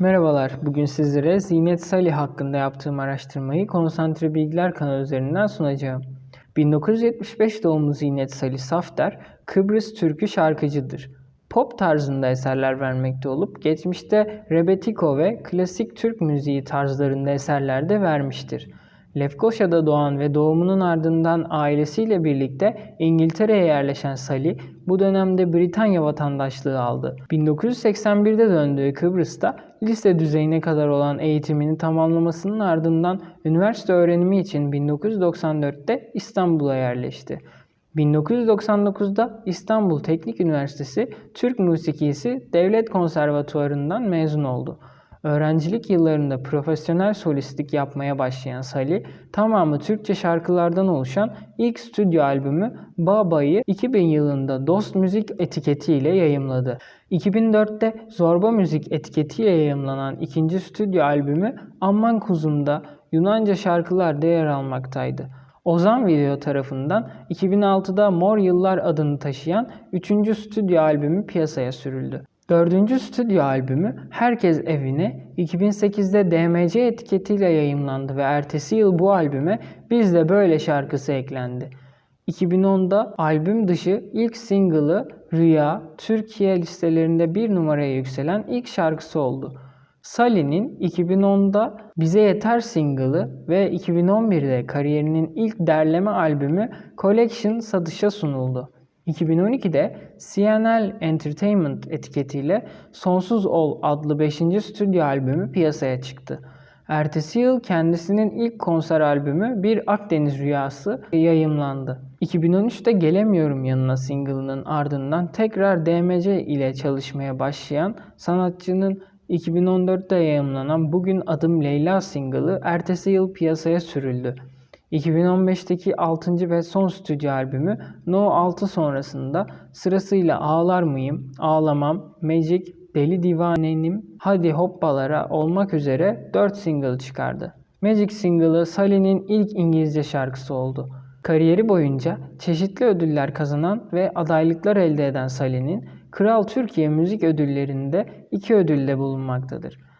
Merhabalar, bugün sizlere Zinet Salih hakkında yaptığım araştırmayı Konsantre Bilgiler kanalı üzerinden sunacağım. 1975 doğumlu Zinet Salih Safter, Kıbrıs türkü şarkıcıdır. Pop tarzında eserler vermekte olup geçmişte rebetiko ve klasik Türk müziği tarzlarında eserler de vermiştir. Lefkoşa'da doğan ve doğumunun ardından ailesiyle birlikte İngiltere'ye yerleşen Salih bu dönemde Britanya vatandaşlığı aldı. 1981'de döndüğü Kıbrıs'ta lise düzeyine kadar olan eğitimini tamamlamasının ardından üniversite öğrenimi için 1994'te İstanbul'a yerleşti. 1999'da İstanbul Teknik Üniversitesi Türk Musikisi Devlet Konservatuvarı'ndan mezun oldu. Öğrencilik yıllarında profesyonel solistlik yapmaya başlayan Salih, tamamı Türkçe şarkılardan oluşan ilk stüdyo albümü Baba'yı 2000 yılında Dost Müzik etiketiyle yayımladı. 2004'te Zorba Müzik etiketiyle yayımlanan ikinci stüdyo albümü Amman Kuzum'da Yunanca şarkılar da yer almaktaydı. Ozan Video tarafından 2006'da Mor Yıllar adını taşıyan 3. stüdyo albümü piyasaya sürüldü. Dördüncü stüdyo albümü Herkes Evine 2008'de DMC etiketiyle yayımlandı ve ertesi yıl bu albüme Biz de Böyle şarkısı eklendi. 2010'da albüm dışı ilk single'ı Rüya, Türkiye listelerinde bir numaraya yükselen ilk şarkısı oldu. Sally'nin 2010'da Bize Yeter single'ı ve 2011'de kariyerinin ilk derleme albümü Collection satışa sunuldu. 2012'de CNL Entertainment etiketiyle Sonsuz Ol adlı 5. stüdyo albümü piyasaya çıktı. Ertesi yıl kendisinin ilk konser albümü Bir Akdeniz Rüyası yayımlandı. 2013'te Gelemiyorum Yanına single'ının ardından tekrar DMC ile çalışmaya başlayan sanatçının 2014'te yayımlanan Bugün Adım Leyla single'ı ertesi yıl piyasaya sürüldü. 2015'teki 6. ve son stüdyo albümü No 6 sonrasında sırasıyla Ağlar Mıyım, Ağlamam, Magic, Deli Divanenim, Hadi Hoppalara olmak üzere 4 single çıkardı. Magic single'ı Sally'nin ilk İngilizce şarkısı oldu. Kariyeri boyunca çeşitli ödüller kazanan ve adaylıklar elde eden Sally'nin Kral Türkiye Müzik Ödülleri'nde iki ödülde bulunmaktadır.